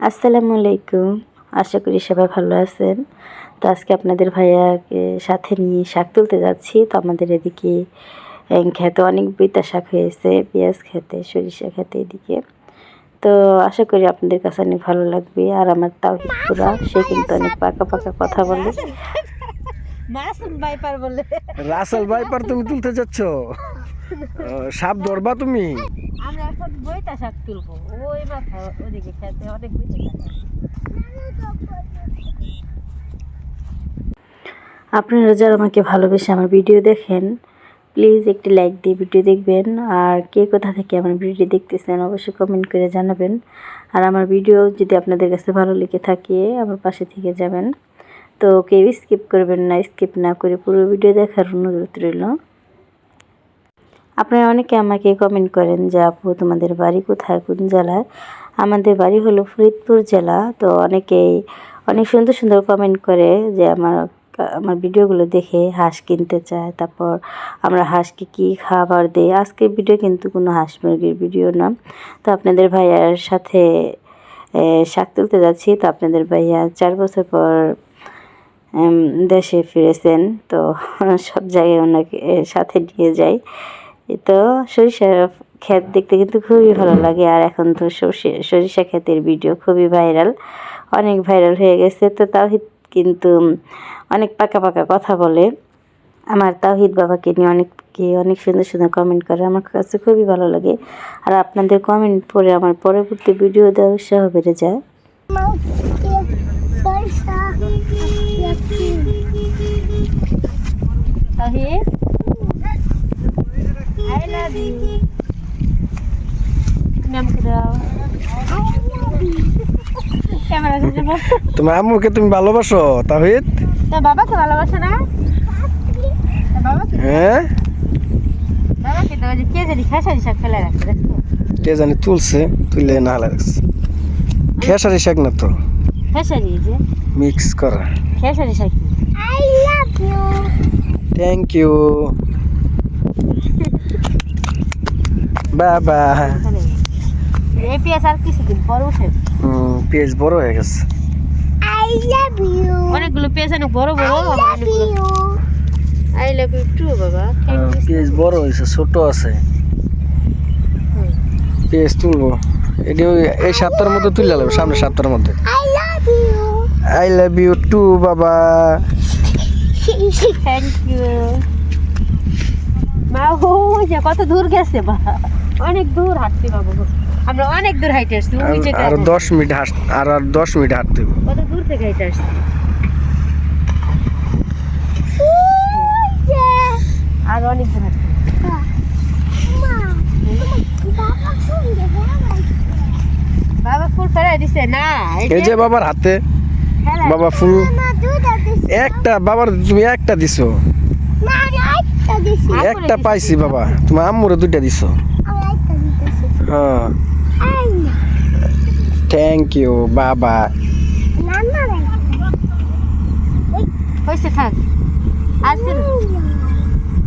আসসালামু আলাইকুম। আশা করি সবাই ভালো আছেন। তো আজকে আপনাদের ভাইয়াকে সাথে নিয়ে শাক তুলতে যাচ্ছি। তো আমাদের এদিকে খেতে অনেক বইতা শাক হয়েছে পেঁয়াজ খেতে সরিষা খেতে এদিকে। তো আশা করি আপনাদের কাছে অনেক ভালো লাগবে। আর আমার তাও পুরা সে কিন্তু অনেক পাকা পাকা কথা বলে। মাসুম বাইপার বলে। রাসেল ভাইপার তুমি তুলতে যাচ্ছ? সাপ ধরবা তুমি? আমরা এখন বইটা শাক তুলবো। ওই মাথা ওদিকে খেতে অনেক আপনারা যারা আমাকে ভালোবেসে আমার ভিডিও দেখেন প্লিজ একটি লাইক দিয়ে ভিডিও দেখবেন। আর কে কোথা থেকে আমার ভিডিও দেখতেছেন অবশ্যই কমেন্ট করে জানাবেন। আর আমার ভিডিও যদি আপনাদের কাছে ভালো লেগে থাকে আমার পাশে থেকে যাবেন। তো কেউ স্কিপ করবেন না স্কিপ না করে পুরো ভিডিও দেখার অনুরোধ রইল। আপনারা অনেকে আমাকে কমেন্ট করেন যে, আপু, তোমাদের বাড়ি কোথায়? কোন জেলায়? আমাদের বাড়ি হলো ফরিদপুর জেলা। তো অনেকেই অনেক সুন্দর সুন্দর কমেন্ট করে যে, আমার আমার ভিডিওগুলো দেখে হাঁস কিনতে চায়। তারপর আমরা হাঁসকে কী খাবার দিই? আজকের ভিডিও কিন্তু কোনো হাঁস মুরগির ভিডিও না। তো আপনাদের ভাইয়ার সাথে শাক তুলতে যাচ্ছি। তো আপনাদের ভাইয়া চার বছর পর দেশে ফিরেছেন। তো সব জায়গায় ওনাকে সাথে নিয়ে যাই। তো সরিষার ক্ষেত দেখতে কিন্তু খুবই ভালো লাগে, আর এখন তো সর্ষে, সরিষা ক্ষেতের ভিডিও খুবই ভাইরাল অনেক ভাইরাল হয়ে গেছে। তো তাওহিদ কিন্তু অনেক পাকা পাকা কথা বলে। আমার তাওহিদ বাবাকে নিয়ে অনেককে অনেক সুন্দর সুন্দর কমেন্ট করে, আমার কাছে খুবই ভালো লাগে। আর আপনাদের কমেন্ট পড়ে আমার পরবর্তী ভিডিও দেওয়ার উৎসাহ বেড়ে যায়। তাহি আই লাভ ইউ নাম করে দাও ক্যামেরা কাছে বল তোমার আম্মুকে তুমি ভালোবাসো তাহিদ? বাবাকে ভালোবাসে না? হ্যাঁ? কে জানি খেসারি শাক ফেলে রাখছে দেখছ? তুলছে তুলে না লাগছে খেসারি শাক না তো? খেসারি যে। মিক্স করা। খেসারি শাক থ্যাংক ইউ বাবা। এই পেঁয়াজ আর কিছুদিন পর উঠে। হুম পেঁয়াজ বড় হয়ে গেছে। অনেকগুলো পেঁয়াজ অনেক বড় বড় আই লাভ ইউ টু বাবা। পেঁয়াজ বড় হয়েছে ছোট আছে। পেঁয়াজ তুলবো। এটি এই সপ্তাহের মধ্যে তুলে লাগবে সামনের সপ্তাহের মধ্যে। আই লাভ ইউ টু বাবা। থ্যাংক ইউ মা ও কত দূর গেছে বা অনেক দূর হাঁটতে বাবু আমরা অনেক দূর হাইটে আসছি আর দশ মিনিট হাঁট আর আর দশ মিনিট হাঁটতে হবে। কত দূর থেকে হাইটে আসছি? আর অনেক দূর হাঁটতে বাবা ফুল ফেরাই দিছে না এই যে বাবার হাতে বাবা ফুল। একটা বাবার তুমি একটা দিছো। একটা পাইছি বাবা। তুমি আম্মুরে দুইটা দিছো। হ্যাঁ। থ্যাংক ইউ বাবা হয়েছে থাক। আসছে না?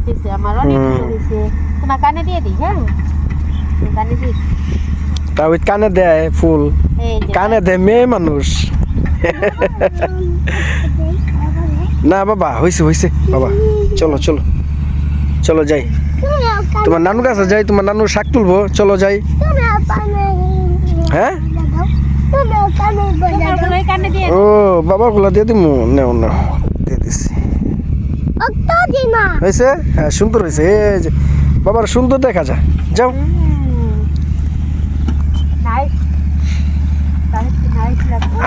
হয়েছে আমার অনেক হয়েছে তোমার কানে দিয়ে দিই হ্যাঁ? কানে দিই। তাও কানে দেয় ফুল। কানে দেয় মেয়ে মানুষ। না বাবা হয়েছে হয়েছে বাবা। চলো চলো। চলো যাই। তোমার নানু কাছে যাই তোমার নানু শাক তুলবো। চলো যাই। হ্যাঁ? ও বাবা গুলা দিয়ে দিমু। নেও না দিয়ে দিছি। হয়েছে? হ্যাঁ সুন্দর হয়েছে। বাবার সুন্দর দেখা যায়। যাও।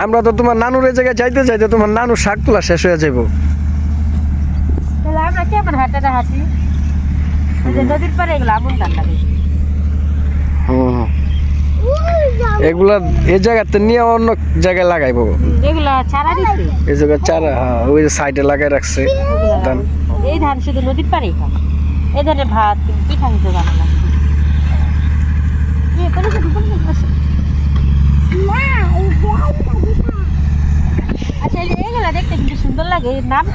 আমরা তো তোমার নানুর এই জায়গায় যাইতে যাইতে তোমার নানু শাক তোলা শেষ হয়ে যাব তাহলে আমরা কেমন হাঁটাটা হাঁটি? নদীর পাড়ে এগুলো আমন লাগে এগুলা এই জায়গাতে নিয়ে অন্য জায়গায় লাগাইবো। এগুলো চারা এই চারা হ্যাঁ, ওই যে সাইডে লাগাই রাখছে ধান। এই ধান শুধু নদীর পাড়েই খায় এই ভাত এ। আচ্ছা সুন্দর লাগে। নাম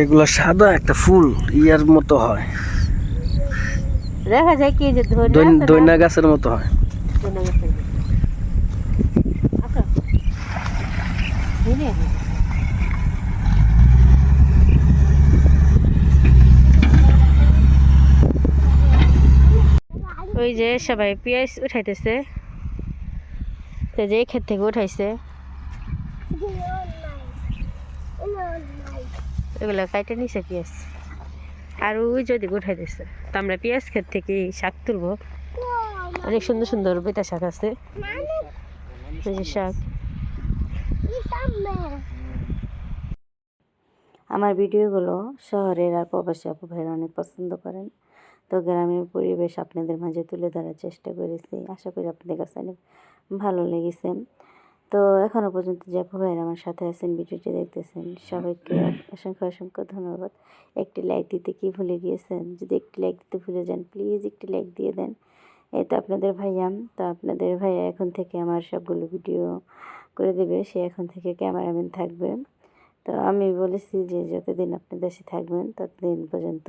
এগুলা সাদা একটা ফুল ইয়ার মতো হয়। দেখা যায় কি যে গাছের মতো হয় ধনে গাছের দিনে ওই যে সবাই পেঁয়াজ উঠাইতেছে। তো যে ক্ষেত থেকে উঠাইছে। এগুলো কাইটে নিছে পেঁয়াজ। আর ওই যদি উঠাইতেছে। তো আমরা পেঁয়াজ ক্ষেত থেকে শাক তুলবো। অনেক সুন্দর সুন্দর বেতা শাক আছে। শাক। আমার ভিডিওগুলো শহরের আর প্রবাসী আপু ভাইরা অনেক পছন্দ করেন। তো গ্রামের পরিবেশ আপনাদের মাঝে তুলে ধরার চেষ্টা করেছি। আশা করি আপনাদের কাছে অনেক ভালো লেগেছে। তো এখনও পর্যন্ত যে আপু আমার সাথে আছেন, ভিডিওটি দেখতেছেন, সবাইকে অসংখ্য অসংখ্য ধন্যবাদ। একটি লাইক দিতে কি ভুলে গিয়েছেন? যদি একটি লাইক দিতে ভুলে যান প্লিজ একটি লাইক দিয়ে দেন। এই তো আপনাদের ভাইয়া। তো আপনাদের ভাইয়া এখন থেকে আমার সবগুলো ভিডিও করে দেবে, সে এখন থেকে ক্যামেরাম্যান থাকবে। তো আমি বলেছি যে যতদিন আপনি দেশে থাকবেন, ততদিন পর্যন্ত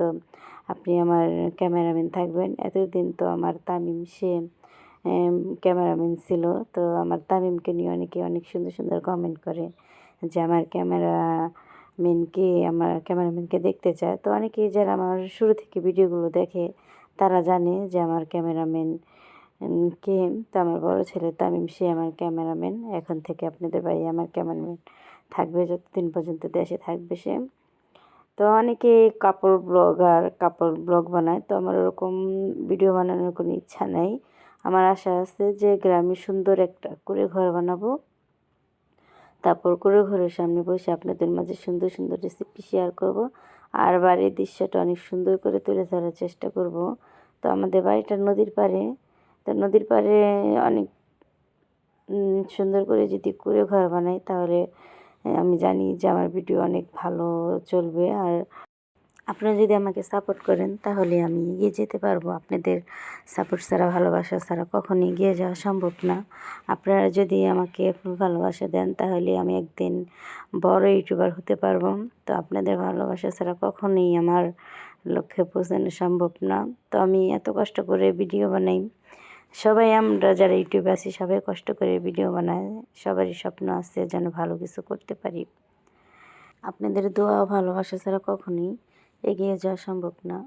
আপনি আমার ক্যামেরাম্যান থাকবেন। এতদিন তো আমার তামিম, সে ক্যামেরাম্যান ছিল। তো আমার তামিমকে নিয়ে অনেকে অনেক সুন্দর সুন্দর কমেন্ট করে যে আমার ক্যামেরা ম্যানকে আমার ক্যামেরাম্যানকে দেখতে চায়। তো অনেকেই যারা আমার শুরু থেকে ভিডিওগুলো দেখে, তারা জানে যে আমার ক্যামেরাম্যান কে? তো আমার বড় ছেলে তামিম, সে আমার ক্যামেরাম্যান। এখন থেকে আপনাদের বাড়ি আমার ক্যামেরাম্যান। থাকবে যতদিন পর্যন্ত দেশে থাকবে সে। তো অনেকে কাপড় ব্লগার কাপড় ব্লগ বানায়। তো আমার ওরকম ভিডিও বানানোর কোনো ইচ্ছা নেই। আমার আশা আছে যে গ্রামে সুন্দর একটা করে ঘর বানাবো। তারপর করে ঘরের সামনে বসে আপনাদের মাঝে সুন্দর সুন্দর রেসিপি শেয়ার করব। আর বাড়ির দৃশ্যটা অনেক সুন্দর করে তুলে ধরার চেষ্টা করব। তো আমাদের বাড়িটা নদীর পাড়ে। তো নদীর পাড়ে অনেক সুন্দর করে যদি করে ঘর বানাই তাহলে আমি জানি যে আমার ভিডিও অনেক ভালো চলবে। আর আপনারা যদি আমাকে সাপোর্ট করেন তাহলে আমি এগিয়ে যেতে পারব। আপনাদের সাপোর্ট ছাড়া, ভালোবাসা ছাড়া কখনো এগিয়ে যাওয়া সম্ভব না। আপনারা যদি আমাকে ভালোবাসা দেন তাহলে আমি একদিন বড় ইউটিউবার হতে পারব। তো আপনাদের ভালোবাসা ছাড়া কখনোই আমার লক্ষ্যে পৌঁছানো সম্ভব না। তো আমি এত কষ্ট করে ভিডিও বানাই। সবাই আমরা যারা ইউটিউবে আছি, সবাই কষ্ট করে ভিডিও বানায়। সবারই স্বপ্ন আছে যেন ভালো কিছু করতে পারি। আপনাদের দোয়া ও ভালোবাসা ছাড়া কখনোই এগিয়ে যাওয়া সম্ভব না।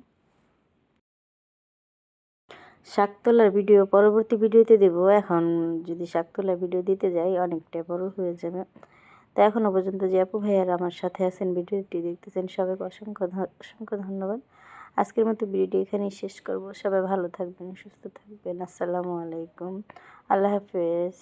শাক তোলার ভিডিও, পরবর্তী ভিডিওতে দেব। এখন যদি শাক তোলার ভিডিও দিতে যাই, অনেকটাই বড় হয়ে যাবে। তো এখনও পর্যন্ত যে আপু ভাইয়ারা আমার সাথে আছেন, ভিডিওটি দেখতেছেন, সবাইকে অসংখ্য অসংখ্য ধন্যবাদ। আজকের মতো ভিডিওটি এখানেই শেষ করব। সবাই ভালো থাকবেন, সুস্থ থাকবেন। আসসালামু আলাইকুম। আল্লাহ হাফেজ।